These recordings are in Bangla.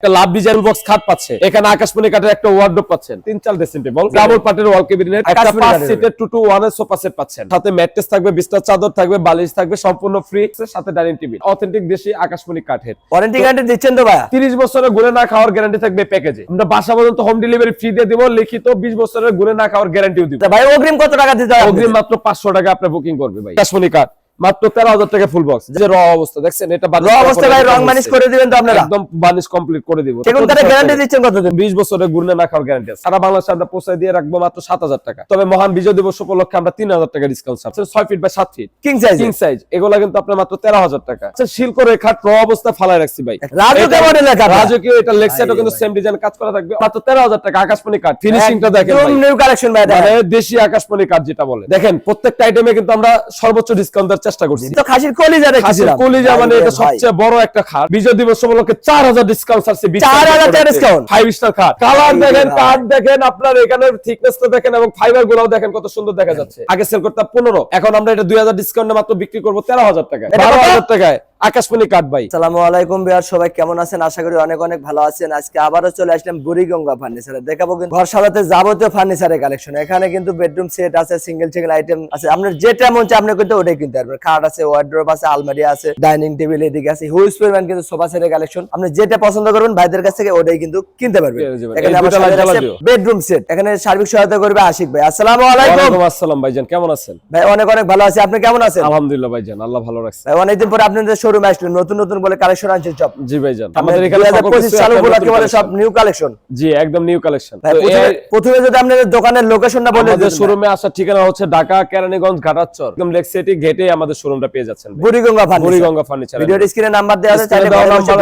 একটা লাভ ডিজাইন বক্স খাট পাচ্ছে। এখানে আকাশমণি কাঠের একটা ওয়ার্ডরোব পাচ্ছেন। তিন চাল ড্রেসিং টেবিল ডাবল পার্টের ওয়াল ক্যাবিনেট একটা পাঁচ সিটের টু টু ওয়ানের সোফা সেট পাচ্ছেন। সাথে ম্যাট্রেস থাকবে বিছনার চাদর থাকবে বালিশ থাকবে সম্পূর্ণ ফ্রি সাথে ডাইনিং টেবিল অথেন্টিক দেশি আকাশমণি কাঠের। ওয়ারেন্টি গ্যারান্টি দিচ্ছেন তো ভাইয়া? তিরিশ বছরের না খাওয়ার গ্যারান্টি থাকবে প্যাকেজে আমরা বাসা পর্যন্ত হোম ডেলিভারি ফ্রি দিয়ে দিব লিখিত বিশ বছরের গুণে না খাওয়ার গ্যারান্টিও দিব। ভাই অগ্রিম কত টাকা দিতে হবে? অগ্রিম মাত্র পাঁচশো টাকা আপনি বুকিং করবে ভাই। আকাশমণি কাঠ। মাত্র তেরো হাজার টাকা ফুল বক্স যে র অবস্থা দেখছেন? এটা র অবস্থায় ভাই রং করে দিবেন তো আপনারা? একদম বানিশ কমপ্লিট করে দিব। সেগুন কাঠে গ্যারান্টি দিচ্ছেন কতদিন? বিশ বছরের গুণে না খাওয়ার গ্যারান্টি আছে। সারা বাংলাদেশে আমরা পৌঁছায় দিয়ে রাখব মাত্র সাত হাজার টাকা। তবে মহান বিজয় দিবস উপলক্ষে আমরা তিন হাজার টাকা ডিসকাউন্ট ছাড়ছি ছয় ফিট বাই সাত feet king size king size এগুলা কিন্তু আপনার মাত্র তেরো হাজার টাকা। আচ্ছা শিল করে খাট র অবস্থা ফালাই রাখছি ভাই। রাজুকে কাঠ। রাজকীয় এটা সাইডও কিন্তু সেম ডিজাইন কাজ করা থাকবে। মাত্র তেরো হাজার টাকা আকাশমণি কাঠ ফিনিশিংটা দেখেন ভাই। নিউ কালেকশন ভাই মানে দেশি আকাশমণি কাঠ যেটা বলে। দেখেন প্রত্যেকটা আইটেমে কিন্তু আমরা সর্বোচ্চ ডিসকাউন্ট চেষ্টা করছি। তো খাসির কলিজা খাসির রেখেছিলাম কলিজা মানে এটা সবচেয়ে বড় একটা খাট। বিজয় দিবস উপলক্ষে চার হাজার ডিসকাউন্ট আছে 4,000 টাকা ডিসকাউন্ট ফাইভ স্টার খাট। কালার দেখেন কাট দেখেন আপনার এখানে থিকনেসটা দেখেন এবং ফাইবার গুলাও দেখেন কত সুন্দর দেখা যাচ্ছে। আগে সেল করতে পনেরো এখন আমরা এটা দুই হাজার ডিসকাউন্টে মাত্র বিক্রি করব তেরো হাজার টাকায়। এটা বারো কত? হাজার টাকায়। আকাশমণি কাঠ ভাই। আসসালামু আলাইকুম বিহার সবাই কেমন আছেন? আশা করি অনেক অনেক ভালো আছেন। আজকে আবারও চলে আসলাম বুড়িগঙ্গা ফার্নিচারে দেখাবো কিন্তু ঘর সাজাতে যাবতীয় ফার্নিচারের কালেকশন এখানে কিন্তু বেডরুম সেট আছে সিঙ্গেল সিঙ্গেল আইটেম আছে। আপনার যেটা মন চায় আপনি কিন্তু ওটাই কিনতে পারবেন। খাট আছে ওয়ার্ড্রোব আছে আলমারি আছে ডাইনিং টেবিল এদিকে আছে হিউজ পরিমাণ কিন্তু সোফা সেটের কালেকশন আপনি যেটা পছন্দ করবেন ভাইদের কাছ থেকে ওটাই কিন্তু কিনতে পারবেন। এখানে বেডরুম সেট এখানে সার্বিক সহায়তা করবে আশিক ভাই। আসসালামু আলাইকুম। আসসালাম ভাইজান কেমন আছেন? ভাই অনেক অনেক ভালো আছি। আপনি কেমন আছেন? আলহামদুলিল্লাহ ভাইজান আল্লাহ ভালো রাখছে। ভাই অনেকদিন পরে আপনাদের শোরুমে আসলেন নতুন নতুন বলে কালেকশন আনছেন সব। জি ভাইজান। আমাদের আমাদের এখানে সকল পঁচিশ কিছু সাল একটা উপলক্ষে বলে সব নিউ কালেকশন জি একদম নিউ কালেকশন প্রথমে- যদি আপনাদের দোকানের লোকেশনটা বলে আমাদের শোরুমে আসার ঠিকানা হচ্ছে ঢাকা কেরানীগঞ্জ ঘাটাচর। একদম লেক সিটি গেটে আমাদের শোরুমটা পেয়ে যাচ্ছেন বুড়িগঙ্গা ফার্নিচার বুড়িগঙ্গা ফার্নিচার ভিডিওর স্ক্রিনে নাম্বার দেওয়া আছে চাইলে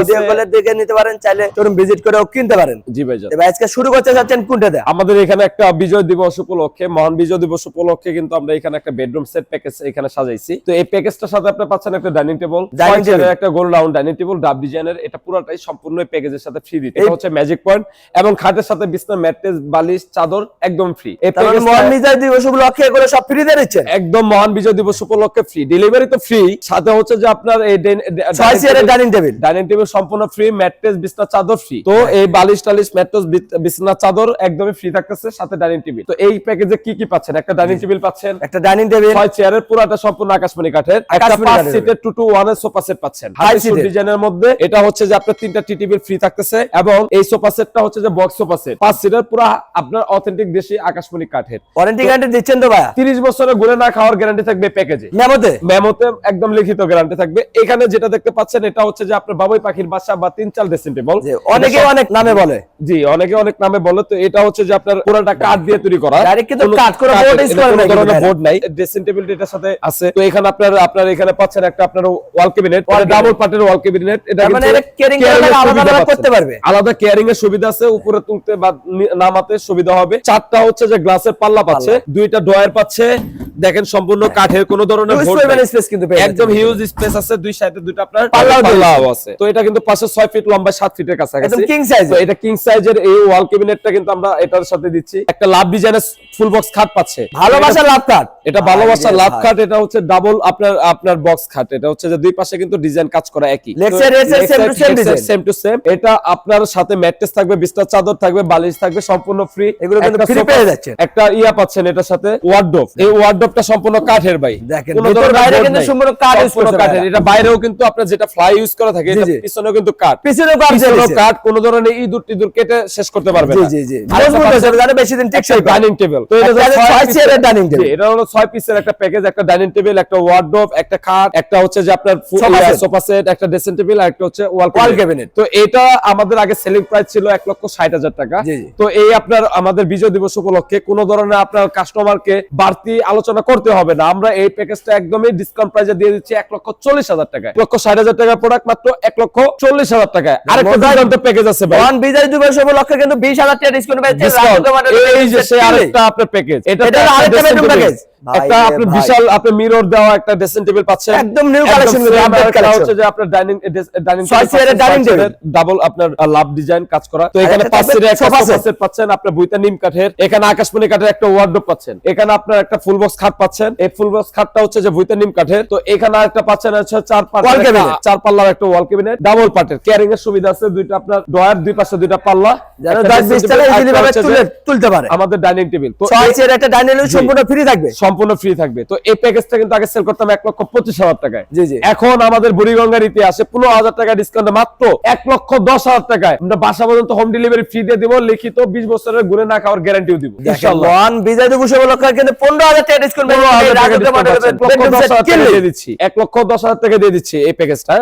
ভিডিও কলে দেখে নিতে পারেন চাইলে শোরুম ভিজিট করেও কিনতে পারেন। জি ভাইজান। ভাই আজকে শুরু করতে যাচ্ছেন কোনটা দেয়া? আমাদের এখানে একটা বিজয় দিবস উপলক্ষে মহান বিজয় দিবস উপলক্ষে কিন্তু আমরা এখানে একটা বেডরুম সেট প্যাকেজ এখানে সাজাইছি। তো এই প্যাকেজটার সাথে আপনি পাচ্ছেন একটা ডাইনিং টেবিল Table। একটা গোল রাউন্ড ডাব ডিজাইনের এটা পুরোটাই সম্পূর্ণ প্যাকেজের সাথে ফ্রি দিতে এটা হচ্ছে ম্যাজিক পয়েন্ট এবং খাটের সাথে বিছনা ম্যাট্রেস বালিশ চাদর একদম ফ্রি মহান মিজাজ দিবস উপলক্ষে এগুলো সব ফ্রি দিয়ে দিচ্ছেন? একদম মহান বিজয় দিবস উপলক্ষে ফ্রি ডেলিভারি তো ফ্রি সাথে হচ্ছে যে আপনার এই ছয় চেয়ারের ডাইনিং টেবিল ডাইনিং টেবিল সম্পূর্ণ ফ্রি ম্যাট্রেস বিছনা চাদর ফ্রি তো এই বালিশ টালিশ ম্যাট্রেস বিছনা চাদর একদমই ফ্রি থাকতেছে সাথে ডাইনিং টেবিল তো এই প্যাকেজে কি কি পাচ্ছেন? একটা ডাইনিং টেবিল পাচ্ছেন। একটা ডাইনিং টেবিল ছয় চেয়ারের পুরাটা সম্পূর্ণ আকাশমণি কাঠের। একটা পাঁচ। সিটের টু টু ওয়ানের সোফা সেট পাচ্ছেন। Five high seater। ডিজাইনের মধ্যে এটা হচ্ছে যে আপনার তিনটা ফ্রি থাকতেছে এবং এই সোফা সেটটা হচ্ছে যে বক্স সোফা সেট পাঁচ সিটের পুরা আপনার অথেন্টিক দেশি আকাশমণি কাঠের ওয়ারেন্টি গ্যারান্টি দিচ্ছেন তো ভাইয়া? তিরিশ বছরের গুণে না খাওয়ার গ্যারান্টি থাকবে প্যাকেজে মেমোতে? মেমোতে একদম লিখিত গ্যারান্টি থাকবে। এখানে যেটা দেখতে পাচ্ছেন এটা হচ্ছে যে আপনার বাবুই পাখির বাসা বা তিন চাল ড্রেসিং টেবিল অনেকে অনেক নামে বলে। জি অনেকে অনেক নামে বলে। তো এটা হচ্ছে যে আপনার পুরোটা কাঠ দিয়ে তৈরি করা। Direct কিন্তু কোনো কাঠ, কোনো কাঠের- board করা নাই board নাই। ড্রেসিং টেবিল এটার সাথে আছে। তো এখানে আপনার আপনার এখানে পাচ্ছেন একটা আপনার ওয়াল ক্যাবিনেট ডাবল পার্টের ওয়াল ক্যাবিনেট এটা মানে আলাদা করতে পারবে। আলাদা কেয়ারিং এর সুবিধা আছে উপরে তুলতে বা নামাতে সুবিধা হবে। চারটা হচ্ছে যে গ্লাসের পাল্লা পাচ্ছে দুইটা ডয়ার পাচ্ছে দেখেন সম্পূর্ণ কাঠের কোনো ধরনের কিন্তু একদম হিউজ স্পেস আছে দুই সাইডে দুইটা আপনার পাল্লাও আছে। তো এটা কিন্তু পাশে ছয় ফিট লম্বা সাত ফিটের কাছাকাছি। একদম size তো এটা কিং সাইজের এই ওয়াল ক্যাবিনেটটা কিন্তু আমরা এটার সাথে দিচ্ছি। একটা লাভ ডিজাইনের ফুল বক্স খাট পাচ্ছে। ভালোবাসা লাভ কাট এটা ভালোবাসা লাভ খাট এটা হচ্ছে ডাবল আপনার আপনার বক্স খাট। এটা হচ্ছে যে দুই পাশে কিন্তু ডিজাইন কাজ করা একই। সেম টু সেম এটা আপনার সাথে ম্যাট্রেস থাকবে বিছনার চাদর থাকবে বালিশ থাকবে সম্পূর্ণ ফ্রি এগুলো কিন্তু free পেয়ে যাচ্ছেন। একটা ইয়া পাচ্ছেন এটার সাথে ওয়ার্ডরোব এই ওয়ার্ডরোবটা সম্পূর্ণ কাঠের ভাই। দেখেন, বাইরে কিন্তু সম্পূর্ণ কাঠ কাঠের। এটা বাইরেও কিন্তু আপনার যেটা ফ্লাই ইউজ করা থাকে এটা পিছনেও কিন্তু কাঠ। পিছনেও কাঠ পিছনেও কাঠ কোনো ধরনের ইঁদুর টিদুর কেটে শেষ করতে পারবে না। জি জি। আরেকটা মজবুত পাচ্ছেন- আছে, যাতে বেশি দিন টেকসই ডাইনিং টেবিল তো এটা একটা হচ্ছে ছয় ছয় চেয়ারের পিসের- dining এটা হলো ছয় পিসের একটা প্যাকেজ একটা ডাইনিং টেবিল একটা ওয়ার্ডরোব একটা খাট একটা হচ্ছে যে আপনার সোফা সেট একটা ড্রেসিং টেবিল আর একটা হচ্ছে ওয়াল। তো এটা আমাদের আগে সেলিং প্রাইস ছিল এক লক্ষ ষাট হাজার টাকা। তো এই আপনার আমাদের বিজয় দিবস উপলক্ষে কোনো ধরনের আপনার কাস্টমারকে বাড়তি আলোচনা করতে হবে না। আমরা এই প্যাকেজটা একদমই ডিসকাউন্ট প্রাইসে দিয়ে দিচ্ছি এক লক্ষ চল্লিশ হাজার টাকা এক লক্ষ ষাট হাজার টাকা প্রোডাক্ট মাত্র এক লক্ষ চল্লিশ হাজার টাকায়। আরেকটা দুর্দান্ত প্যাকেজ আছে ভাই। ওয়ান বিজয় সব লক্ষ কিন্তু বিশ হাজার টাকা ডিসকাউন্ট পাইছে এই যে সে আরেকটা আপনার প্যাকেজ এটা আরেকটা প্যাকেজ একটা আপনি বিশাল আপনি মিরর দেওয়া একটা ড্রেসিং টেবিল পাচ্ছেন। একদম collection, same, update আরেকটা হচ্ছে যে আপনার ডাইনিং ডাইনিং ছয় dining table। ডাবল আপনার লাভ ডিজাইন কাজ করা। তো এখানে পাঁচ সিটের একটা সোফা সেট পাচ্ছেন আপনার বুইতা নিম কাঠের। এখানে আকাশমণি কাঠের একটা ওয়ার্ডরোব পাচ্ছেন। এখানে আপনার একটা ফুল বক্স খাট পাচ্ছেন। এই ফুল বক্স খাটটা হচ্ছে যে বুইতা নিম কাঠের। তো এখানে আরেকটা পাচ্ছেন হচ্ছে চার। একটা- চার পাল্লার একটা ওয়াল ক্যাবিনেট ডাবল পার্টের ক্যারিং এর সুবিধা আছে দুইটা আপনার ডয়ার দুই পাশে দুইটা পাল্লা। যেন একটা দশ dressing বিশ table, টাকা ইজিলি ভাবে হচ্ছে যে তুলে- তুলতে পারে। আমাদের ডাইনিং টেবিল তো ছয় একটা ডাইনিং টেবিল সম্পূর্ণ ফ্রি থাকবে। সম্পূর্ণ ফ্রি থাকবে। তো এই প্যাকেজটা কিন্তু আগে সেল করতাম এক লক্ষ পঁচিশ হাজার টাকায়। জি, জি। এখন আমাদের বুড়িগঙ্গার ইতিহাসে পনেরো হাজার টাকা ডিসকাউন্টে মাত্র এক লক্ষ দশ হাজার টাকায়। আমরা বাসা পর্যন্ত হোম ডেলিভারি ফ্রি দিয়ে দিব লিখিত বিশ বছরের গুণে না খাওয়ার গ্যারান্টিও দিব। বিজয় দিবস উপলক্ষে কিন্তু পনেরো হাজার টাকা ডিসকাউন্ট দিচ্ছি। এক লক্ষ দশ হাজার টাকা দিয়ে দিচ্ছি এই প্যাকেজটা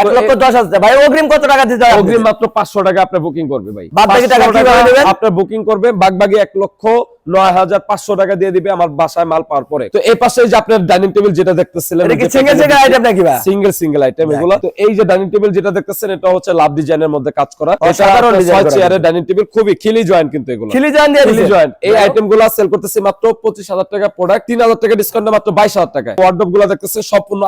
এক লক্ষ দশ হাজার। ভাই অগ্রিম কত টাকা দিতে হবে? অগ্রিম মাত্র পাঁচশো টাকা আপনার বুকিং করবে ভাই। বাদ বাকি টাকা 500 কীভাবে নেবেন? আপনার বুকিং করবে বাকি এক লক্ষ নয় হাজার পাঁচশো টাকা দিয়ে দিবে আমার বাসায় মাল পাওয়ার পরে। তো এই পাশে যে আপনার ডাইনিং টেবিল যেটা দেখতেছিলেন সিঙ্গেল সিঙ্গেল আইটেম নাকি সিঙ্গেল সিঙ্গেল আইটেম এগুলো। তো এই যে ডাইনিং টেবিল যেটা দেখতেছেন এটা হচ্ছে লাভ ডিজাইনের মধ্যে কাজ করা। design ছয় চেয়ারের ডাইনিং টেবিল খুবই খিলি জয়েন্ট কিন্তু এগুলো। খিলি দিয়ে খিলি জয়েন্ট এই আইটেমগুলো সেল করতেছি মাত্র পঁচিশ হাজার টাকা প্রোডাক্ট তিন হাজার টাকা ডিসকাউন্ট মাত্র বাইশ হাজার টাকা ওয়ার্ডরোবগুলো দেখতেছেন সম্পূর্ণ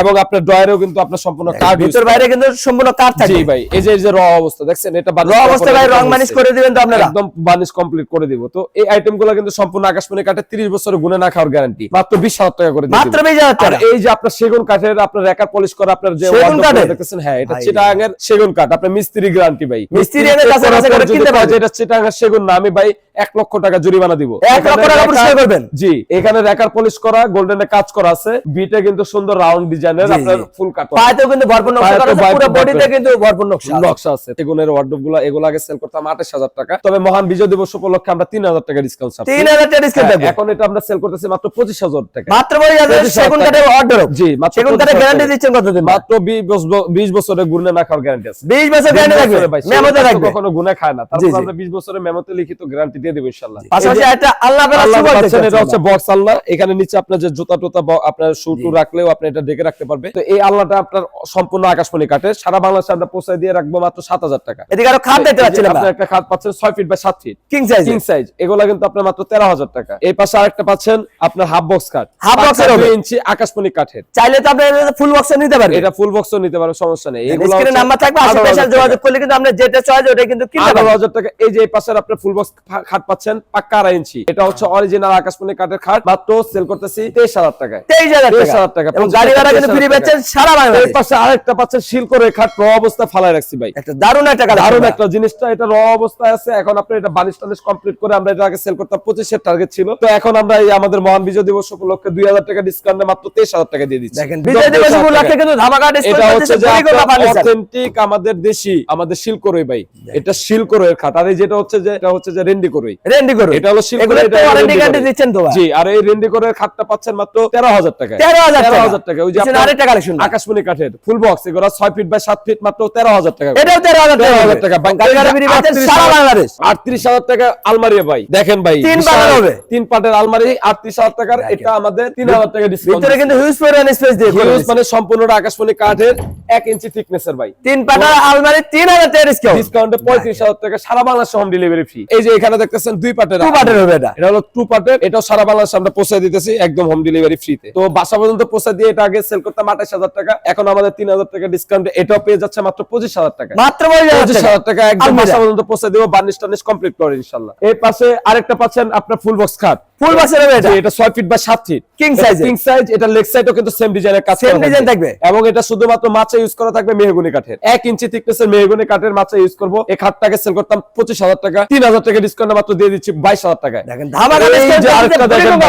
এবং আপনার ড্রয়ারেও কিন্তু আপনার সম্পূর্ণ কাঠ ভিতর বাইরে কিন্তু সম্পূর্ণ কাঠ থাকে। ভাই এই যে এই যে র অবস্থা দেখছেন? এটা র অবস্থায় ভাই রং মানিশ করে দিবেন তো আপনারা। একদম বার্নিশ কমপ্লিট করে দিব। তো এই আইটেমগুলো কিন্তু সম্পূর্ণ আকাশমণি কাঠের 30 বছরের গুণে না খাওয়ার গ্যারান্টি মাত্র 20000 টাকা করে মাত্র দিব। 20,000 টাকা। এই যে আপনার সেগুন কাঠের আপনার রেকার পলিশ করা আপনার যে সেগুন? গুলো দেখতেছেন হ্যাঁ এটা ভাই। চিটাগাঙের সেগুন কাঠ আপনার মিস্ত্রি গ্যারান্টি ভাই মিস্ত্রি এনে কাছে কাছে করে কিনতে পারবে। এটা চিটাগাঙের সেগুন না আমি ভাই 1 লক্ষ টাকা জরিমানা দিব এক লক্ষ টাকা পুরস্কার করবেন? জি এখানে রেকার পলিশ করা গোল্ডেনে কাজ করা আছে বিটে কিন্তু সুন্দর রাউন্ড ডিজাইনের আপনার ফুল কাট পায়েতেও কিন্তু ভরপুর নকশা করা আছে, পুরো বডিতে কিন্তু ভরপুর নকশা নকশা আছে এগুনের ওয়ার্ডরোবগুলো এগুলো আগে সেল করতাম আঠাশ হাজার টাকা তবে মহান বিজয় দিবস উপলক্ষে আমরা তিন হাজার টাকা ডিসকাউন্ট তিন হাজার টাকা ডিসকাউন্ট থাকবে। এখন এটা আমরা সেল করতেছি মাত্র পঁচিশ হাজার টাকা। মাত্র যাবে 25,000 সেগুন কাঠের অর্ডার জি মাত্র সেগুন কাঠের গ্যারান্টি। দিচ্ছেন কতদিন মাত্র বিশ বছরের গুণে না খাওয়ার গ্যারান্টি আছে। বিশ বছর গ্যারান্টি থাকবে মেমোতে থাকবে। কখনো গুণে খায় না। তারপর আমরা বিশ বছরের মেমোতে লিখিত গ্যারান্টি দিয়ে দেবো ইনশাল্লাহ পাশাপাশি একটা আল্লাহ আল্লাহ পাচ্ছেন, এটা হচ্ছে বক্স আল্লাহ। এখানে নিচে আপনার যে জুতা টুতা আপনার শু টু রাখলেও আপনি এটা ডেকে রাখতে পারবে তো এই আল্লাহটা আপনার সম্পূর্ণ আকাশমণি কাঠে সারা বাংলাদেশে আমরা পৌঁছায় দিয়ে রাখব মাত্র সাত হাজার টাকা। এদিকে আরও খাট দেখতে পাচ্ছিলাম আপনার একটা খাট পাচ্ছেন ছয় ফিট বা সাত feet king size king size এগুলা কিন্তু আপনার মাত্র তেরো হাজার টাকা। এই পাশে আরেকটা পাচ্ছেন আপনার হাফ বক্স কাঠ এর হবে। ইঞ্চি আকাশমণি কাঠের। চাইলে তো আপনি ফুল বক্স নিতে পারবেন। এটা ফুল বক্সও নিতে পারো সমস্যা নেই। এগুলো স্ক্রিনে নাম্বার থাকবে আশেপাশে যোগাযোগ করলে কিন্তু আপনি যেটা চয়েস ওটা কিন্তু কিনতে পারবেন। হাজার টাকা। এই যে এই পাশের আপনার ফুল বক্স খাট পাচ্ছেন পাক্কা আড়াই ইঞ্চি এটা হচ্ছে অরিজিনাল আকাশমণি কাঠের খাট মাত্র সেল করতেছি তেইশ হাজার টাকায়। তেইশ 23,000 টাকা। টাকা এবং গাড়ি ভাড়া কিন্তু ফ্রি 23,000 পাচ্ছেন সারা এই পাশে আরেকটা পাচ্ছেন শিল করে খাট র অবস্থা ফালায় রাখছি ভাই। একটা দারুণ একটা দারুণ একটা জিনিসটা এটা র অবস্থায় আছে। এখন আপনি এটা বানিশ টানিশ কমপ্লিট করে আমরা এটা আগে সেল করতাম পঁচিশের টার্গেট ছিল। তো এখন আমরা এই আমাদের মহান বিজয় দিবস উপলক্ষে দুই হাজার টাকা ডিসকাউন্টে মাত্র তেইশ হাজার টাকা দিয়ে দিচ্ছি। দেখেন বিজয় দিবস উপলক্ষে কিন্তু ধামাকা এটা হচ্ছে হচ্ছে যে যে অথেন্টিক আমাদের দেশি আমাদের শিলকরই ভাই। এটা খাট। আর এই যেটা হচ্ছে যে এটা হচ্ছে যে রেন্ডি করই রেন্ডি এটা হলো এটা রেন্ডি দিচ্ছেন তো জি আর এই রেন্ডি খাটটা পাচ্ছেন মাত্র তেরো হাজার টাকা। 13,000 টাকা। ওই যে আপনার আরেকটা collection আকাশমণি কাঠের ফুল বক্স এগুলো ছয় ফিট বাই সাত ফিট মাত্র তেরো হাজার টাকা করে। এটাও তেরো হাজার টাকা। 13,000 টাকা। সারা বাংলাদেশ। টাকা আলমারি ভাই। দেখেন ভাই তিন পাটের হবে। তিন পাটের আলমারি আটত্রিশ হাজার টাকার এটা আমাদের তিন হাজার টাকা ডিসকাউন্ট ভিতরে কিন্তু হিউজ পরিমাণ স্পেস দিয়ে দিচ্ছে। মানে আকাশমণি কাঠের ইঞ্চি থিকনেসের ভাই। তিন পাটার আলমারি তিন হাজার টাকা ডিসকাউন্ট ডিসকাউন্টে পঁয়ত্রিশ হাজার টাকা সারা বাংলাদেশে হোম ডেলিভারি ফ্রি এই যে এখানে দেখতেছেন দুই পাটের টু পাটের হবে এটা। এটা হলো টু এটাও সারা বাংলাদেশে আমরা পৌঁছে দিতেছি একদম হোম ডেলিভারি ফ্রিতে তো। বাসা পর্যন্ত পৌঁছে দিয়ে এটা আগে সেল করতাম আঠাশ হাজার টাকা এখন আমাদের তিন হাজার টাকা ডিসকাউন্ট এটাও পেয়ে যাচ্ছে মাত্র পঁচিশ হাজার টাকা। মাত্র পঁচিশ হাজার পঁচিশ টাকা। একদম বাসা পর্যন্ত পৌঁছে দিব বার্নিশ টার্নিশ কমপ্লিট করে ইনশাল্লাহ এর পাশে আরেকটা পাচ্ছেন আপনার ফুল বক্স খাট ফুল বক্সের হবে এটা এটা ছয় ফিট বা সাত ফিট King size এর। কিং সাইজ এটা লেগ সাইডও কিন্তু সেম ডিজাইনের কাজ করা design থাকবে। এবং এটা শুধুমাত্র মাচা ইউজ করা থাকবে মেহগুনি কাঠের এক ইঞ্চি থিকনেসের মেহগুনি কাঠের মাচা ইউজ করব এই খাটটাকে সেল করতাম পঁচিশ হাজার টাকা তিন হাজার টাকা ডিসকাউন্ট মাত্র দিয়ে দিচ্ছি বাইশ হাজার টাকায় দেখেন ধামাকা।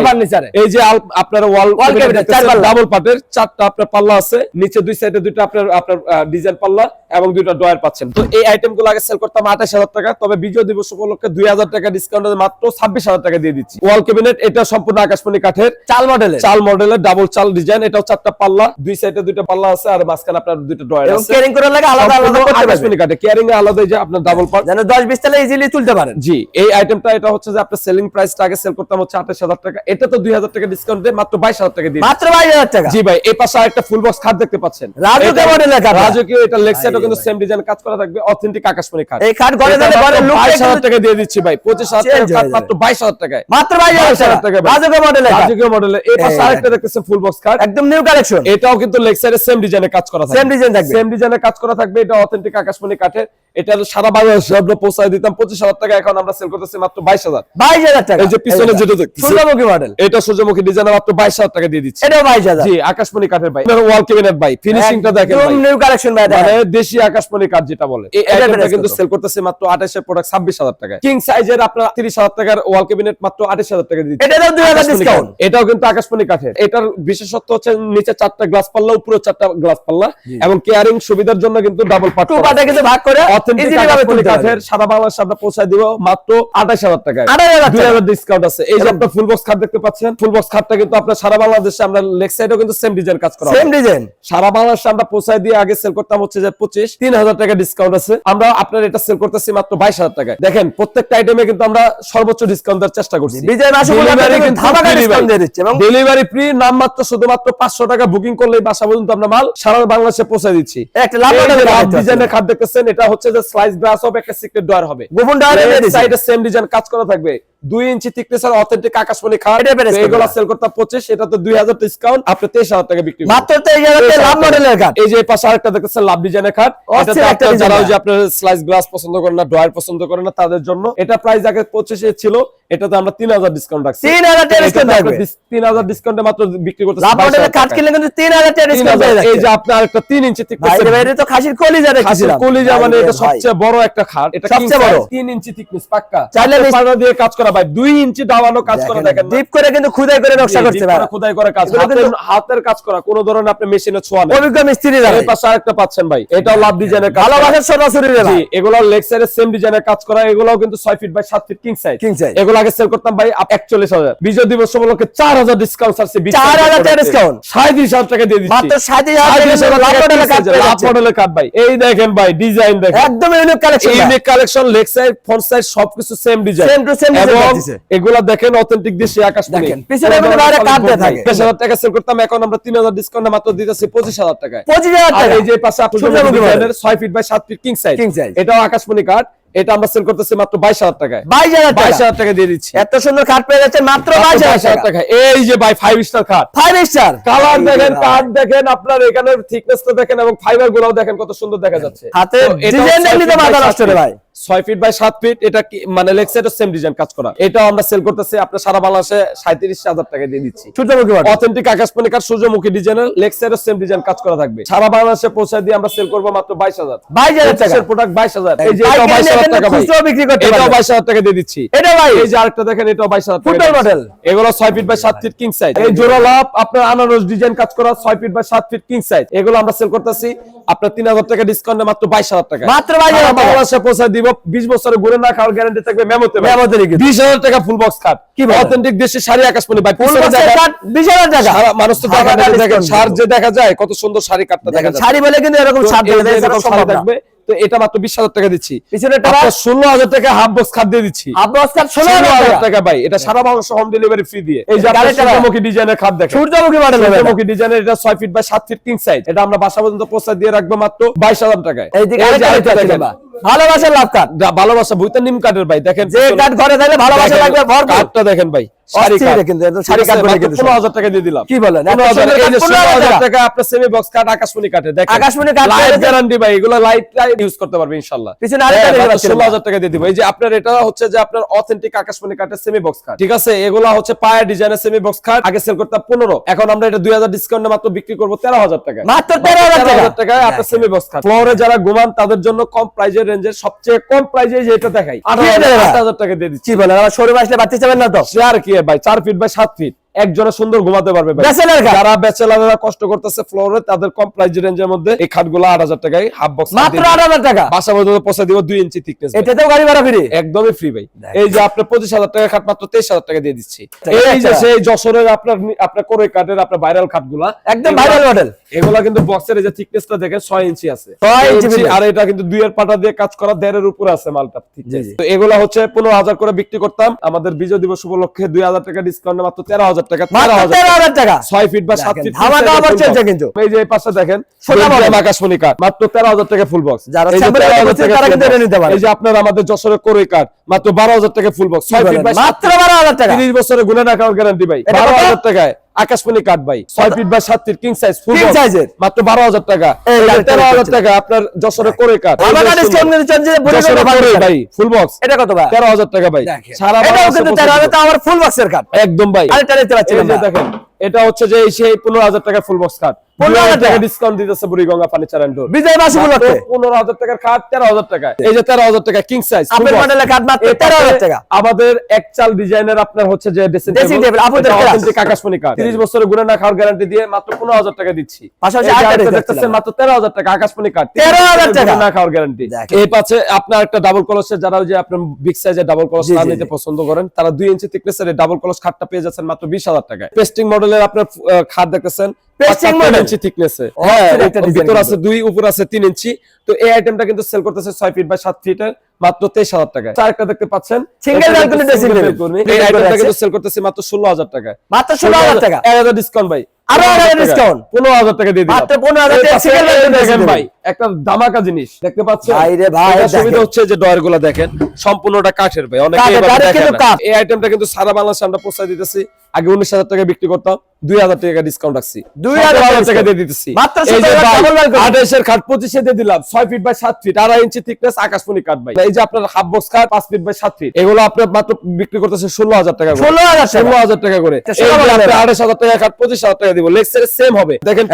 ফার্নিচারে। এই যে আপনার ওয়াল Wall cabinet, চার পাল্লা। ডাবল পাটের চারটা আপনার পাল্লা আছে নিচে দুই সাইডে দুইটা আপনার আপনার ডিজাইন পাল্লা এবং দুইটা ডয়ার পাচ্ছেন তো এই আইটেমগুলো আগে সেল করতাম আঠাশ হাজার টাকা তবে বিজয় দিবস উপলক্ষে দুই হাজার টাকা ডিসকাউন্ট আপনাদের মাত্র ছাব্বিশ হাজার টাকা দিয়ে দিচ্ছি। ওয়াল ক্যাবিনেট এটা সম্পূর্ণ আকাশমণি কাঠের। চাল মডেলের। চাল মডেলের ডাবল চাল ডিজাইন এটাও চারটা পাল্লা। দুই সাইডে দুইটা পাল্লা আছে আর মাঝখানে আপনার দুইটা ড্রয়ার আছে। কেয়ারিং করার লাগে আলাদা আলাদা করতে পারবেন কেয়ারিং এ আলাদা যে আপনার ডাবল পার্ট যেন 10 20 টাকা ইজিলি তুলতে পারেন। জি এই আইটেমটা এটা হচ্ছে যে আপনার সেলিং প্রাইসটা আগে সেল করতাম হচ্ছে 28000 টাকা। এটা তো 2000 টাকা ডিসকাউন্ট দিয়ে মাত্র 22000 টাকা দিয়ে মাত্র 22000 টাকা। জি ভাই এই পাশে আরেকটা ফুল বক্স খাট দেখতে পাচ্ছেন। রাজুকে মডেলের খাট। রাজুকে এটা লেগ সাইডও কিন্তু সেম ডিজাইন কাজ করা থাকবে অথেন্টিক আকাশমণি খাট। এই খাট ঘরে ঘরে লুক 22000 টাকা দিয়ে দিচ্ছি ভাই। 25000 মাত্র বাইশ হাজার টাকায়। মাত্র বাইশ হাজার হাজার টাকা টাকা ভাই। রাজুকা মডেলের খাট। রাজকীয় মডেলের এই পাশে আরেকটা দেখতেছে ফুল বক্স খাট একদম নিউ কালেকশন এটাও কিন্তু লেগ সেম ডিজাইনে কাজ করা থাকবে। সেম ডিজাইন থাকবে। সেম ডিজাইনে কাজ করা থাকবে। এটা অথেন্টিক আকাশমণি কাঠের। এটা সারা বাংলাদেশে আমরা পৌঁছায় দিতাম। পঁচিশ হাজার টাকা এখন আমরা সেল করতেছি মাত্র বাইশ হাজার। বাইশ হাজার টাকা। এই যে পিছনে যেটা সূর্যমুখী মডেল এটা সূর্যমুখী ডিজাইনে মাত্র বাইশ হাজার টাকা দিয়ে দিচ্ছি। এটাও বাইশ হাজার। জি আকাশমণি কাঠের ভাই ওয়াল কেবিনেট ভাই ফিনিশিংটা দেখেন ভাই। নিউ কালেকশন ভাই মানে দেশি আকাশমণি কাঠ যেটা বলে। কিন্তু সেল করতেছে মাত্র আঠাশের প্রোডাক্ট ছাব্বিশ হাজার টাকা কিং সাইজের আপনার তিরিশ হাজার টাকার ওয়াল কেবিনেট মাত্র আঠাশ হাজার টাকা দিচ্ছে। এটাতেও দুই হাজার ডিসকাউন্ট এটাও কিন্তু আকাশমণি কাঠের। এটার বিশেষত্ব হচ্ছে নিচে চারটা গ্লাস পাল্লা উপরে চারটা গ্লাস পাল্লা এবং কেয়ারিং সুবিধার জন্য কিন্তু ডাবল ভাগ করে অথেন্টিক কাঠের। সারা বাংলাদেশে আমরা পৌঁছায় দিব মাত্র আঠাশ হাজার টাকায়। 28,000 দুই টাকা। হাজার ডিসকাউন্ট আছে। এই যে আপনার ফুল বক্স খাট দেখতে পাচ্ছেন। ফুল বক্স খাটটা কিন্তু আপনার সারা বাংলাদেশে আমরা লেগ সাইডেও কিন্তু সেম ডিজাইন কাজ করা সেম ডিজাইন সারা বাংলাদেশে আমরা পৌঁছায় দিয়ে আগে সেল করতাম হচ্ছে যে পঁচিশ তিন হাজার টাকা ডিসকাউন্ট আছে। আমরা আপনার এটা সেল করতেছি মাত্র বাইশ হাজার টাকায়। দেখেন প্রত্যেকটা আইটেমে কিন্তু আমরা সর্বোচ্চ ডিসকাউন্ট দেওয়ার চেষ্টা করছি। ডেলিভারি ফ্রি নাম মাত্র শুধুমাত্র পাঁচশো টাকা বুকিং করলেই বাসা পর্যন্ত আমরা মাল সারা বাংলাদেশে পৌঁছে দিচ্ছি। ডিজাইনের খাট দেখতেছেন এটা হচ্ছে যে স্লাইস গ্লাস হবে একটা সিক্রেট ডয়ার হবে। গোপন ডায়ারে সাইডে সেম ডিজাইন কাজ করা থাকবে। দুই ইঞ্চি থিকনেসের অথেন্টিক আকাশমণি খাট এগুলো সেল করতে পঁচিশ এটা তো দুই হাজার ডিসকাউন্ট আপনি তেইশ হাজার টাকা বিক্রি মাত্র লাভ মডেলের খাট। এই যে পাশে আরেকটা দেখতেছেন লাভ ডিজাইনের খাট। যারা যে আপনার স্লাইস গ্লাস পছন্দ করেন না ড্রয়ার পছন্দ করেন না তাদের জন্য। এটা প্রাইস আগে পঁচিশে ছিল এটাতে আমরা তিন হাজার ডিসকাউন্ট রাখছি। টাকা ডিসকাউন্ট থাকবে। মাত্র বিক্রি করতেছি। কিনলে কিন্তু টাকা ডিসকাউন্ট এই যে আপনার একটা ইঞ্চি বাইরে তো খাসির কলিজা খাসির কলিজা মানে এটা সবচেয়ে বড় একটা খাট। এটা সবচেয়ে বড়। ইঞ্চি thickness পাক্কা। চাইলে পাল্লা দিয়ে কাজ করা ভাই। ইঞ্চি দাওয়ানো কাজ করা দেখেন ডিপ করে কিন্তু খুদাই করে নকশা করছে ভাই। করা খোদাই করা কাজ। হাতের হাতের কাজ করা কোন ধরনের আপনি মেশিনে ছোঁয়া নেই। অভিজ্ঞ মিস্ত্রি এই পাশে আরেকটা পাচ্ছেন ভাই। এটাও লাভ ডিজাইনের কাজ। ভালোবাসার সরাসরি জি এগুলো সেম ডিজাইনের কাজ করা এগুলোও কিন্তু 6 feet by 7 feet king size King size। এগুলো আগে সেল করতাম ভাই 41000 বিজয় দিবস উপলক্ষে 4000 ডিসকাউন্ট আছে 4,000 টাকা discount। 37000 টাকা দিয়ে দিচ্ছি। মাত্র সাত হাজার টাকা। মডেলের কাট ভাই। এই দেখেন ভাই ডিজাইন দেখেন। একদম unique collection unique collection leg side front side সবকিছু same design to same design এগুলা দেখেন অথেন্টিক দেশি আকাশ দেখেন, পিছনে কিন্তু বাইরে দেয়া থাকে। 20000 টাকা সেল করতাম এখন আমরা 3000 ডিসকাউন্ট মাত্র দিতেছি 25000 টাকায়। পঁচিশ হাজার আর টাকা। এই যে পাশে 6 feet by 7 feet king size. এটাও আকাশমণি কাঠ এটা আমরা সেল করতেছি মাত্র 22000 টাকায়। বাইশ হাজার টাকা। 22000 টাকা দিয়ে দিচ্ছি। এত সুন্দর খাট পেয়ে যাচ্ছে মাত্র বাইশ হাজার টাকা। এই যে ভাই ফাইভ স্টার খাট। ফাইভ স্টার কালার দেখেন কাঠ দেখেন আপনার এখানে থিকনেসটা দেখেন এবং ফাইবার গুলাও দেখেন কত সুন্দর দেখা যাচ্ছে। হাতে ডিজাইন ছয় তো মাথা নষ্ট ভাই। ছয় ফিট বাই সাত ফিট এটা কি মানে লেক্সাইট সেম ডিজাইন কাজ করা। এটাও আমরা সেল করতেছি আপনার সারা বাংলাদেশে সাঁত্রিশ হাজার টাকা দিয়ে দিচ্ছি। সূর্যমুখী অথেন্টিক আকাশপানি সূর্যমুখী ডিজাইনের লেক্সাইট সেম ডিজাইন কাজ করা থাকবে। সারা বাংলাদেশে পৌঁছায় দিয়ে আমরা সেল করব মাত্র বাইশ হাজার। বাইশ হাজার প্রোডাক্ট বাইশ হাজার। এই যে বাইশ হাজার বিক্রি করতে এটাও বাইশ হাজার টাকা দিয়ে দিচ্ছি। এটা ভাই। এই যে আরেকটা দেখেন এটাও বাইশ হাজার ফুটবল মডেল এগুলো ছয় ফিট বাই সাত ফিট কিং সাইজ এই আপনার আনারস ডিজাইন কাজ করা ছয় ফিট বাই সাত ফিট কিং সাইজ এগুলো আমরা সেল করতেছি। আপনার তিন হাজার টাকা ডিসকাউন্টে মাত্র বাইশ হাজার টাকা। মাত্র বাইশ হাজার বাংলাদেশে পৌঁছায় 20 বছরে ঘুরে না খাওয়ার গ্যারান্টি থাকবে মেমোতে মেমোতে লিখে 20000 টাকা ফুল বক্স খাট কি অথেন্টিক দেশে শাড়ি আকাশমণি ভাই ফুল বক্স খাট 20000 টাকা। মানুষ তো দেখা যায় দেখেন শাড় যে দেখা যায় কত সুন্দর শাড়ি কাটতে দেখা যায়। শাড়ি বলে কিন্তু এরকম শাড় দেখা যায় এরকম শাড়ি থাকবে তো এটা মাত্র বিশ হাজার টাকা দিচ্ছি। ষোলো হাজার টাকা হাফ বক্স খাদ দিয়ে দিচ্ছি। হাফ বক্স খাদ ষোলো হাজার টাকা। ভাই এটা সারা বাংলাদেশ হোম ডেলিভারি ফ্রি দিয়ে। এই যে সূর্যমুখী ডিজাইনের খাট দেখেন। সূর্যমুখী মডেল সূর্যমুখী ডিজাইনের এটা ছয় ফিট বাই সাত ফিট কিং সাইজ এটা আমরা বাসা পর্যন্ত পোস্টার দিয়ে রাখব মাত্র বাইশ হাজার টাকায়। এই যে ভালোবাসার লাভ যা- ভালোবাসা বইটা নিম কাঠের ভাই দেখেন যে কাঠ ঘরে থাকলে ভালোবাসা লাগবে ভরপুর কাঠটা দেখেন ভাই কাঠ। কিন্তু, আছে, কাঠ বলে কিন্তু 15,000 টাকা দিয়ে দিলাম। কি বলেন? 15,000 সুন্দর এই যে কাঠ, 16,000 15,000 টাকা আপনার সেমি বক্স কাঠ আকাশমণি কাঠে দেখেন। আকাশমণি কাঠ পেয়ে গ্যারান্টি ভাই এগুলো লাইফ টাইম ইউজ করতে পারবে ইনশাআল্লাহ। পিছনে আরেকটা ষোলো টাকা দিয়ে দিব। এই যে আপনার এটা হচ্ছে যে আপনার অথেন্টিক আকাশমণি কাঠের সেমি বক্স কাঠ। ঠিক আছে এগুলা হচ্ছে পায়ের ডিজাইনের সেমি বক্স কাঠ আগে সেল করতাম পনেরো। এখন আমরা এটা দুই হাজার ডিসকাউন্টে মাত্র বিক্রি করব তেরো হাজার টাকা মাত্র 13,000 টাকা। আপনার সেমি বক্স কাঠ। ফ্লোরে যারা ঘুমান তাদের জন্য কম রেঞ্জের সবচেয়ে কম প্রাইজে যেটা দেখাই। আট? হাজার টাকা দিয়ে দিচ্ছি। শোরুম আসলে বাচ্চা চাবেন না তো? চার কি ভাই? চার ফিট বাই সাত ফিট একজনে সুন্দর ঘুমাতে পারবে। যারা ব্যাচেলাররা কষ্ট করতেছে ফ্লোরে তাদের কম প্রাইস রেঞ্জের মধ্যে এই খাটগুলো আট হাজার টাকায় হাফ বক্স মাত্র আট হাজার টাকা? বাসা পর্যন্ত পৌঁছে দিব দুই ইঞ্চি থিকনেস এটাতেও গাড়ি ভাড়া ফ্রি একদমই ফ্রি ভাই। এই যে আপনার পঁচিশ হাজার টাকা খাট মাত্র তেইশ হাজার টাকা দিয়ে দিচ্ছি। এই যে। সেই যশোরের আপনার আপনার করে কাঠের আপনার ভাইরাল খাটগুলা একদম viral model। এগুলা কিন্তু বক্সের এই যে থিকনেসটা দেখেন ছয় ইঞ্চি আছে। ছয় ইঞ্চি ইঞ্চি, আর এটা কিন্তু দুইয়ের পাটা দিয়ে কাজ করা দেড়ের উপরে আছে মালটা জি। তো এগুলা হচ্ছে পনেরো হাজার করে বিক্রি করতাম। আমাদের বিজয় দিবস উপলক্ষে দুই হাজার টাকা ডিসকাউন্ট মাত্র তেরো হাজার টাকা। তেরো মাত্র হাজার তেরো টাকা। হাজার টাকা। ছয় ফিট বা সাত ফিট ধামাকা অফার চলছে কিন্তু। এই যে এই পাশে দেখেন বলেন। আকাশমণি কাঠ মাত্র তেরো হাজার টাকা ফুল বক্স যারা 13,000 তারা কিন্তু নিতে পারে। এই যে আপনার আমাদের যশোরের করই কাঠ মাত্র বারো হাজার টাকা ফুল বক্স ছয় ফিট বাই মাত্র বারো হাজার টাকা। তিরিশ বছরের গুণে রাখার গ্যারান্টি ভাই। এটা বারো কত? হাজার টাকায়। আকাশমণি কাঠ ভাই। ছয় ফিট বা সাত ফিট কিং সাইজ ফুল সাইজের মাত্র বারো হাজার টাকা। তেরো হাজার টাকা আপনার যশোরের করে কাঠ। ভাই ফুল বক্স এটা কত ভাই? তেরো হাজার টাকা ভাই। সারা আমার ফুল বক্সের কাঠ। একদম ভাই। দেখেন এটা হচ্ছে যে সেই পনেরো হাজার টাকা ফুল বক্স কাঠ। 15,000 টাকা টাকা ডিসকাউন্ট দিতেছে বুড়িগঙ্গা ফার্নিচার এন্ড ডোর বিজয় মাস উপলক্ষে পনেরো হাজার টাকার খাট তেরো হাজার টাকা। এই যে তেরো হাজার টাকা কিং সাইজ আপেল মডেলের কাঠ মাত্র তেরো হাজার টাকা। আমাদের এক চাল ডিজাইনের আপনার হচ্ছে যে Dressing table, আপুদের class। আকাশমণি কাঠ তিরিশ বছরের গুণে না খাওয়ার গ্যারান্টি দিয়ে মাত্র পনেরো হাজার টাকা দিচ্ছি। পাশাপাশি আরেকটা আরেকটা দেখতেছেন মাত্র তেরো হাজার টাকা আকাশমণি কাঠ 13,000 টাকা। না খাওয়ার গ্যারান্টি এই পাচ্ছে আপনার একটা ডাবল কলসের যারা যে আপনার বিগ সাইজের ডাবল কলস না নিতে পছন্দ করেন তারা দুই ইঞ্চি ডাবল কলস খাটটা পেয়ে যাচ্ছেন মাত্র বিশ হাজার টাকায়। পেস্টিং মডেলের আপনার খাট দেখতেছেন পাঁচ ইঞ্চি thickness এ। হ্যাঁ উপর- ভিতর আছে দুই উপর আছে তিন ইঞ্চি। তো এই আইটেমটা কিন্তু সেল করতেছে ছয় ফিট বা সাত ফিটের মাত্র তেইশ হাজার টাকায়। চারটা দেখতে পাচ্ছেন। কিন্তু সেল করতেছে মাত্র ষোলো হাজার টাকায়। মাত্র ষোলো হাজার টাকা। এক হাজার ডিসকাউন্ট ভাই। আরও এক পনেরো হাজার টাকা দিয়ে মাত্র 15,000 এই টাকা পাশে single এই balcony দেখেন dressing ভাই একটা দামাকা জিনিস। দেখতে পাচ্ছেন? ভাই রে ভাই, এটার সুবিধা হচ্ছে যে ডয়ারগুলা দেখেন সম্পূর্ণটা কাঠের ভাই। অনেকে কাঠের, এভাবে কাঠের দেখে কিন্তু না। কাঠ। এই আইটেমটা কিন্তু সারা বাংলাদেশে আমরা দিতেছি। আগে উনিশ হাজার টাকা বিক্রি করতাম দুই হাজার টাকা ডিসকাউন্ট রাখছি। 2,000 হাজার টাকা। দিয়ে দিতেছি। মাত্র এই যে 17,000 ভাই, double balcony। আঠাশের খাট পঁচিশে দিয়ে দিলাম ছয় ফিট বাই সাত ফিট আড়াই ইঞ্চি থিকনেস আকাশমণি কাঠ ভাই। যে আপনার হাফ বক্স খাট পাঁচ ফিট বাই সাত ফিট এগুলো আপনার মাত্র বিক্রি করতেছে ষোলো হাজার টাকা করে। 16,000 টাকা। ষোলো হাজার টাকা করে। ষোলো হাজার টাকা। হাজার পঁচিশ হাজার টাকা দিব। লেক্সের সেম হবে। দেখেন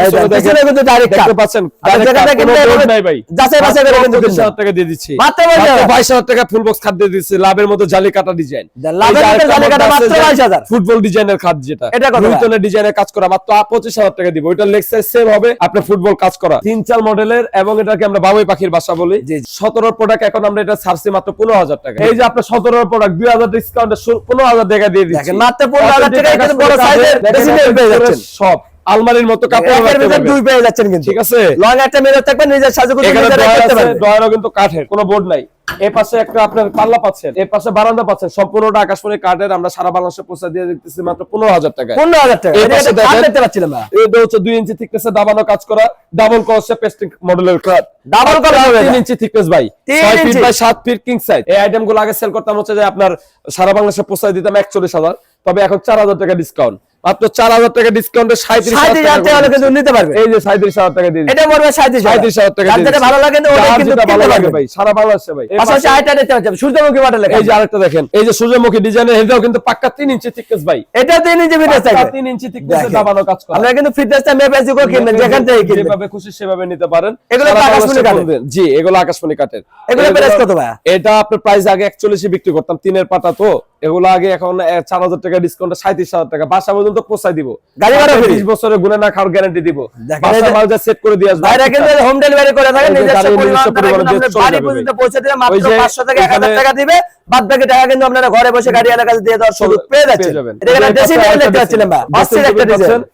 দেখতে পাচ্ছেন? করে হাজার টাকা দিয়ে দিচ্ছি। বাইশ হাজার। টাকা ফুল বক্স খাট দিয়ে দিচ্ছি। লাভের মধ্যে জালি কাটা ডিজাইন দেন, লাভের মধ্যে জালি কাটা মাত্র 22,000 ফুটবল ডিজাইনের খাট যেটা। ডিজাইনের কাজ করা মাত্র পঁচিশ হাজার টাকা দিব। ওইটা সেম হবে। আপনার ফুটবল কাজ করা। তিন চার মডেলের এবং এটাকে আমরা বাবুই পাখির বাসা বলি। সতেরো প্রোডাক্ট এখন আমরা এটা ছাড়ছি মাত্র পনেরো হাজার টাকা এই যে আপনার সতেরো প্রোডাক্ট দুই হাজার ডিসকাউন্ট পনেরো হাজার টাকা দিয়ে দিচ্ছি মাত্র 15,000 টাকায় কিন্তু বড় Authentic size এর দেখেন, dressing table একের পেয়ে ভিতরে যাচ্ছেন। সব আলমারির মতো কাপড়। দুই পেয়ে যাচ্ছেন কিন্তু ঠিক আছে লং একটা মেরে থাকবেন নিজের। ড্রয়ারও কিন্তু কাঠের কোনো বোর্ড নাই পাশে একটা আপনার পাল্লা পাচ্ছেন এর পাশে বারান্দা পাচ্ছেন সম্পূর্ণটা আকাশমণি কাঠের আমরা সারা বাংলাদেশে পৌঁছে দিয়ে দিতেছি মাত্র পনেরো হাজার টাকা পনেরো টাকা। দেখতে পাচ্ছিলাম না। এটা হচ্ছে দুই ইঞ্চি থিকনেসে দাবানো কাজ করা ডাবল পেস্টিং মডেলের হবে তিন ইঞ্চি থিকনেস ভাই। ফিট বাই সাত ফিট কিং সাইজ এই আগে সেল করতাম হচ্ছে যে আপনার সারা বাংলাদেশে পৌঁছায় দিতাম একচল্লিশ হাজার তবে এখন চার হাজার টাকা ডিসকাউন্ট মাত্র চার হাজার টাকা ডিসকাউন্টে সাঁত্রিশ সাঁত্রিশ হাজার টাকা কিন্তু নিতে পারবে। এই যে সাঁত্রিশ হাজার টাকা দিয়ে এটা পড়বে সাঁত্রিশ সাঁত্রিশ হাজার টাকা যেটা ভালো লাগে কিন্তু ওটা যার কিন্তু যেটা ভালো লাগে ভাই সারা বাংলাদেশে ভাই। পাশাপাশি পাশে- আরেকটা দেখতে পাচ্ছেন সূর্যমুখী মডেলের এই যে আরেকটা দেখেন। এই যে সূর্যমুখী ডিজাইনের এটাও কিন্তু পাক্কা তিন ইঞ্চি থিকনেস ভাই। এটা দিয়ে নিজে ফিটনেস পাক্কা তিন ইঞ্চি থিকনেসে দাবানো কাজ করা। আপনারা কিন্তু ফিটনেসটা মেপে করে কিনবেন যেখান থেকে কিনবেন। যেভাবে খুশি সেভাবে নিতে পারেন। এগুলো আকাশমণি কাঠের? জি এগুলো আকাশমণি কাঠের। এগুলো এগুলো- প্রাইস কত ভাই এটা আপনার প্রাইস আগে একচল্লিশে বিক্রি করতাম তিনের পাতা তো। এগুলো আগে এখন চার হাজার টাকা ডিসকাউন্ট সাঁত্রিশ হাজার টাকা। বাসা পর্যন্ত পৌঁছাই দিব। গাড়ি ভাড়া? বিশ বছরের গুণে না খাওয়ার গ্যারান্টি দিব। দেখেন, বাসা মাল যা সেট করে দিয়ে আসব। বাইরে কিন্তু হোম ডেলিভারি করে বাড়ি পর্যন্ত পৌঁছে ওই মাত্র যে পাঁচশো থেকে এক হাজার এখানে- টাকা দিবে। বাদ বাকি টাকা কিন্তু আপনারা ঘরে বসে গাড়ি দিয়ে দেওয়ার সুযোগ পেয়ে যাচ্ছেন। এটা দেখতে পাচ্ছিলেন।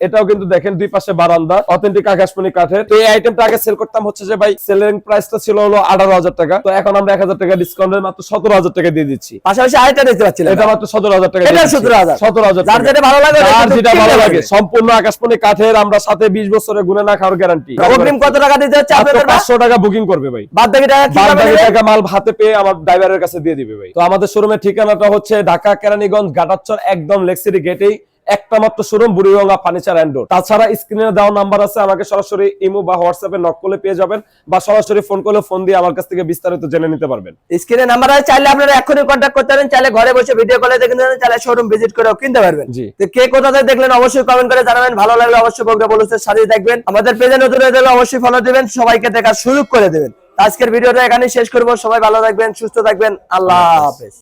এটাও কিন্তু দেখেন দুই পাশে বারান্দা অথেন্টিক আকাশমণি কাঠের। তো এই আইটেমটা আগে সেল করতাম হচ্ছে যে ভাই সেলিং প্রাইসটা ছিল হলো আঠারো হাজার টাকা। তো এখন আমরা এক হাজার টাকা ডিসকাউন্টের মাত্র সতেরো হাজার টাকা দিয়ে দিচ্ছি। পাশাপাশি আরেকটা দেখতে পাচ্ছিলেন এটা মাত্র সতেরো হাজার টাকা এটা 17,000 সতেরো হাজার। যার যেটা ভালো লাগে যার যেটা ভালো লাগে সম্পূর্ণ আকাশমণি কাঠের আমরা সাথে বিশ বছরে গুণে না খাওয়ার গ্যারান্টি অগ্রিম কত টাকা দিতে হচ্ছে আপনাদের বা? পাঁচশো টাকা বুকিং করবে ভাই। বাদ বাকি টাকা বাদ বাকি টাকা মাল হাতে পেয়ে আমার ড্রাইভারের কাছে দিয়ে দিবে ভাই। তো আমাদের শোরুমের ঠিকানাটা হচ্ছে ঢাকা কেরানীগঞ্জ গাটাচ্চর একদম লেক্সিটি গেটেই একটা মাত্র showroom Buriganga furniture and door তাছাড়া স্ক্রিনে দেওয়া নাম্বার আছে আমাকে সরাসরি ইমো বা হোয়াটসঅ্যাপে নক করলে পেয়ে যাবেন বা সরাসরি ফোন করলে ফোন দিয়ে আমার কাছ থেকে বিস্তারিত জেনে নিতে পারবেন। স্ক্রিনে নাম্বার আছে চাইলে আপনারা এখনই কন্ট্যাক্ট করতে পারেন চাইলে ঘরে বসে ভিডিও কলে দেখে নেবেন চাইলে শোরুম ভিজিট করেও কিনতে পারবেন। জি। তো কে কোথা থেকে দেখলেন অবশ্যই কমেন্ট করে জানাবেন ভালো লাগলে অবশ্যই বলবে বলুসের সাথে দেখবেন আমাদের পেজে নতুন হয়ে গেলে অবশ্যই ফলো দিবেন সবাইকে দেখার সুযোগ করে দেবেন। আজকের ভিডিওটা এখানেই শেষ করব সবাই ভালো থাকবেন সুস্থ থাকবেন আল্লাহ হাফেজ।